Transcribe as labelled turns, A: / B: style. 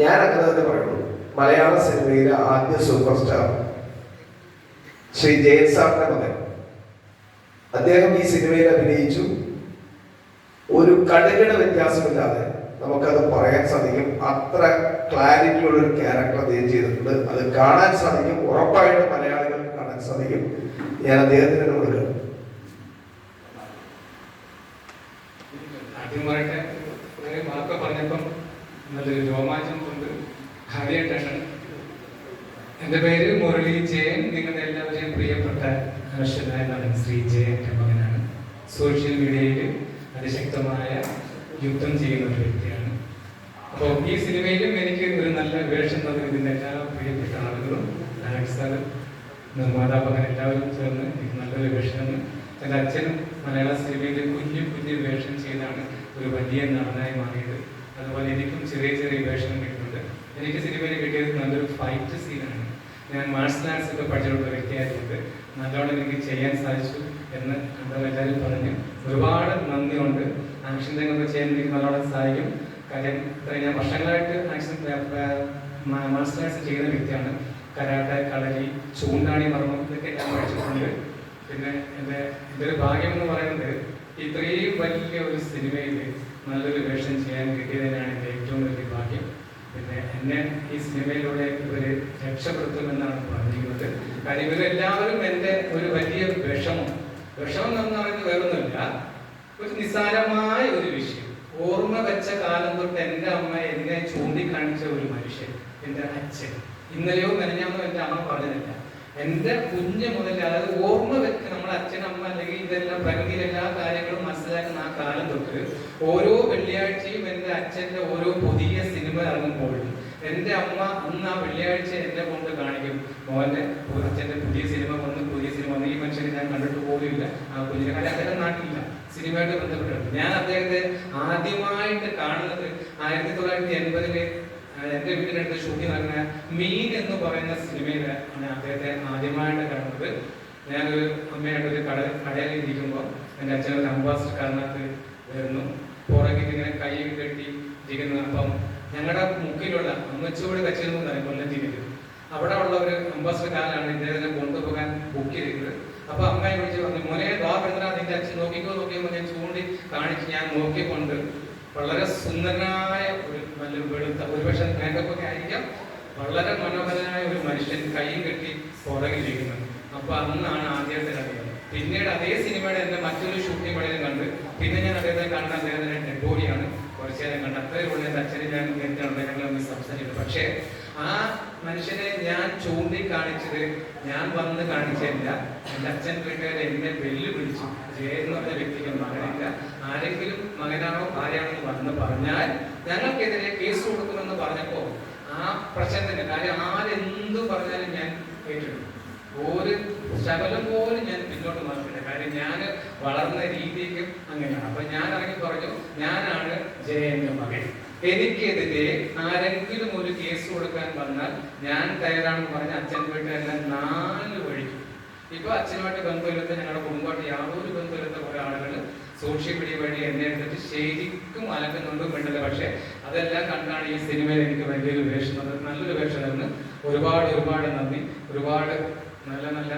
A: ഞാൻ അങ്ങനെ തന്നെ പറയുന്നു. മലയാള സിനിമയിലെ ആദ്യ സൂപ്പർ സ്റ്റാർ ശ്രീ ജയൻ സാറിന്റെ മകൻ. അദ്ദേഹം ഈ സിനിമയിൽ അഭിനയിച്ചു. ഒരു കടുകട വ്യത്യാസമില്ലാതെ നമുക്കത് പറയാൻ സാധിക്കും. അത്ര ക്ലാരിറ്റി ഉള്ള ഒരു ക്യാരക്ടർ അദ്ദേഹം ചെയ്തിട്ടുണ്ട്. അത് കാണാൻ സാധിക്കും. ഉറപ്പായിട്ട് മലയാളികൾ കാണാൻ സാധിക്കും. ഞാൻ അദ്ദേഹത്തിന്
B: ആദ്യമായിട്ട് അങ്ങനെ വാക്ക് പറഞ്ഞപ്പം നല്ലൊരു രോമാഞ്ചം ആദ്യമായിട്ടാണ്. എന്റെ പേര് മുരളി ജയൻ. നിങ്ങളുടെ എല്ലാവരെയും പ്രിയപ്പെട്ട ഹർഷനായ നടൻ ശ്രീ ജയന്റെ മകനാണ്. സോഷ്യൽ മീഡിയയിൽ അതിശക്തമായ യുദ്ധം ചെയ്യുന്ന ഒരു വ്യക്തിയാണ്. അപ്പോൾ ഈ സിനിമയിലും എനിക്ക് ഒരു നല്ല വേഷം തന്നു ഇതിന്റെ എല്ലാ പ്രിയപ്പെട്ട ആളുകളും അലക്സ് സാർ നിർമ്മാതാപകൻ എല്ലാവരും ചേർന്ന് എനിക്ക് നല്ലൊരു വേഷമാണ് എന്റെ അച്ഛനും മലയാള സിനിമയിലെ കുഞ്ഞു കുഞ്ഞു വേഷം ചെയ്താണ് ഒരു വലിയ നടനായി മാറിയത്. അതുപോലെ എനിക്കും ചെറിയ ചെറിയ വേഷം കിട്ടുന്നുണ്ട്. എനിക്ക് സിനിമയിൽ കിട്ടിയത് നല്ലൊരു ഫൈറ്റ് സീനാണ് ഞാൻ മാർഷൽ ആർട്സ് ഒക്കെ പഠിച്ചിട്ടുള്ള വ്യക്തിയായതുകൊണ്ട് നല്ലോണം എനിക്ക് ചെയ്യാൻ സാധിച്ചു എന്ന് കണ്ടവർ എല്ലാവരും പറഞ്ഞു. ഒരുപാട് നന്ദിയുണ്ട്. ആക്ഷൻ രംഗത്ത് ചെയ്യാൻ എനിക്ക് നല്ലോണം സാധിക്കും. കാര്യം ഞാൻ വർഷങ്ങളായിട്ട് ആക്ഷൻ മാർഷൽ ആർട്സ് ചെയ്യുന്ന വ്യക്തിയാണ്. കരാട്ട കളരി ചൂണ്ടാണി മർമ്മം ഇതൊക്കെ ഞാൻ പഠിച്ചിട്ടുണ്ട്. പിന്നെ എന്റെ എന്റെ ഒരു ഭാഗ്യം എന്ന് പറയുന്നത് ഇത്രയും വലിയ ഒരു സിനിമയിൽ നല്ലൊരു വേഷം ചെയ്യാൻ കിട്ടിയതിനാണ് എന്റെ ഏറ്റവും വലിയ ഭാഗ്യം. പിന്നെ എന്നെ ഈ സിനിമയിലൂടെ ഇവർ രക്ഷപ്പെടുത്തുമെന്നാണ് പറഞ്ഞിരിക്കുന്നത്. കാര്യം ഇവരെല്ലാവരും എന്റെ ഒരു വലിയ വിഷമം. വിഷമം എന്ന് പറയുന്നത് വേറൊന്നുമില്ല ഒരു നിസ്സാരമായ ഒരു വിഷയം. ഓർമ്മ വെച്ച കാലം തൊട്ട് എന്റെ അമ്മ എന്നെ ചൂണ്ടിക്കാണിച്ച ഒരു മനുഷ്യൻ എന്റെ അച്ഛൻ. ഇന്നലെയോ മെനഞ്ഞാന്നോ എന്റെ അമ്മ പറഞ്ഞില്ല എന്റെ കുഞ്ഞ് മുതൽ അതായത് ഓർമ്മ വെച്ച് നമ്മുടെ അച്ഛൻ അമ്മ അല്ലെങ്കിൽ ഇതെല്ലാം പ്രകൃതിയിലെ എല്ലാ കാര്യങ്ങളും മനസ്സിലാക്കുന്ന ആ കാലം തൊട്ട് ഓരോ വെള്ളിയാഴ്ചയും എന്റെ അച്ഛന്റെ ഓരോ പുതിയ സിനിമ ഇറങ്ങുമ്പോൾ എന്റെ അമ്മ അന്ന് ആ വെള്ളിയാഴ്ച എന്നെ കൊണ്ട് കാണിക്കും. മോന്റെ അച്ഛന്റെ പുതിയ സിനിമ വന്ന് പുതിയ സിനിമ വന്ന്. ഈ മനുഷ്യനെ ഞാൻ കണ്ടിട്ട് പോലുമില്ല. ആ കുഞ്ഞിനെ കാര്യം അദ്ദേഹം നാട്ടിലില്ല. സിനിമയായിട്ട് ബന്ധപ്പെട്ടിട്ടുണ്ട്. ഞാൻ അദ്ദേഹത്തെ ആദ്യമായിട്ട് കാണുന്നത് ആയിരത്തി തൊള്ളായിരത്തി എൺപതിൽ എന്റെ വീടിനടുത്ത് ഷൂട്ടിംഗ് നടന്ന മീൻ എന്ന് പറയുന്ന സിനിമയിൽ ഞാൻ അദ്ദേഹത്തെ ആദ്യമായിട്ട് കണ്ടത്. ഞാനൊരു അമ്മയായിട്ട് ഒരു കട കടയിൽ ഇരിക്കുമ്പോൾ എന്റെ അച്ഛൻ ഒരു അംബാസിഡർ കാരണത്ത് വരുന്നു. പുറകിൽ ഇങ്ങനെ കൈ കെട്ടി ഇരിക്കുന്നു അപ്പം ഞങ്ങളുടെ മുക്കിലുള്ള അമ്മച്ചോട് കച്ചേരി എന്ന് പറയും കൊല്ലം ജില്ലയിൽ അവിടെ ഉള്ള ഒരു അംബാസിഡർ കാരനാണ് ഇദ്ദേഹത്തിനെ കൊണ്ടുപോകാൻ ബുക്ക് ചെയ്തത് അപ്പൊ അമ്മയെ വിളിച്ച് പറഞ്ഞു മോനെ വാ പെടുന്ന നിന്റെ അച്ഛൻ നോക്കിക്കോ നോക്കിയോ ഞാൻ ചൂണ്ടി കാണിച്ച് ഞാൻ നോക്കിക്കൊണ്ട് വളരെ സുന്ദരനായ ഒരു നല്ല വെളുത്ത ഒരുപക്ഷെ മേക്കപ്പൊക്കെ ആയിരിക്കാം. വളരെ മനോഹരനായ ഒരു മനുഷ്യൻ കൈയും കെട്ടി പുറകിലിരിക്കുന്നത് അപ്പൊ അന്നാണ് ആദ്യത്തെ കണ്ടത് പിന്നീട് അതേ സിനിമയുടെ എന്റെ മറ്റൊരു ഷൂട്ടിംഗ് വേളയിലും കണ്ട് പിന്നെ ഞാൻ അദ്ദേഹത്തെ കാണുന്ന അദ്ദേഹത്തിന്റെ ഡെഡ് ബോഡിയാണ് കുറച്ചു നേരം കണ്ട്. അത്രയും ഉള്ളിൽ എന്റെ അച്ഛനെ ഞാൻ നേരത്തെ ഞങ്ങൾ സംസാരിക്കുന്നത് പക്ഷേ ആ മനുഷ്യനെ ഞാൻ ചൂണ്ടിക്കാണിച്ചത് ഞാൻ വന്ന് കാണിച്ചില്ല എന്റെ അച്ഛൻ വീട്ടുകാർ എന്നെ വെല്ലുവിളിച്ചു. ജയെന്നുള്ള പറഞ്ഞ വ്യക്തിക്ക് മകനില്ല. ആരെങ്കിലും മകനാണോ ഭാര്യയാണോ എന്ന് വന്ന് പറഞ്ഞാൽ ഞങ്ങൾക്കെതിരെ കേസ് കൊടുക്കുമെന്ന് പറഞ്ഞപ്പോൾ ആ പ്രശ്നത്തിന്റെ കാര്യം ആരെന്ത് പറഞ്ഞാലും ഞാൻ കേട്ടിട്ടുണ്ട്. ഒരു ശകലം പോലും ഞാൻ പിന്നോട്ട് മാറിയില്ല കാര്യം ഞാൻ വളർന്ന രീതിക്കും അങ്ങനെയാണ്. അപ്പൊ ഞാൻ ഇറങ്ങി പറഞ്ഞു ഞാനാണ് ജയന്റെ മകൻ. എനിക്കെതിരെ ആരെങ്കിലും ഒരു കേസ് കൊടുക്കാൻ വന്നാൽ ഞാൻ തയ്യാറാണെന്ന് പറഞ്ഞ അച്ഛൻ വീട്ടുകാരെല്ലാം നാല് വഴിക്കും ഇപ്പൊ അച്ഛനുമായിട്ട് ബന്ധമില്ലാത്ത ഞങ്ങളുടെ കുടുംബമായിട്ട് യാതൊരു ബന്ധമില്ലാത്ത കുറെ ആളുകൾ സോഷ്യൽ മീഡിയ വഴി എന്നെ എടുത്തിട്ട് ശരിക്കും അലക്കുന്നുണ്ട് വേണ്ടത് പക്ഷെ അതെല്ലാം കണ്ടാണ് ഈ സിനിമയിൽ എനിക്ക് വലിയൊരു വേഷം നല്ലൊരു വേഷം ഒരുപാട് ഒരുപാട് നന്ദി. ഒരുപാട് നല്ല നല്ല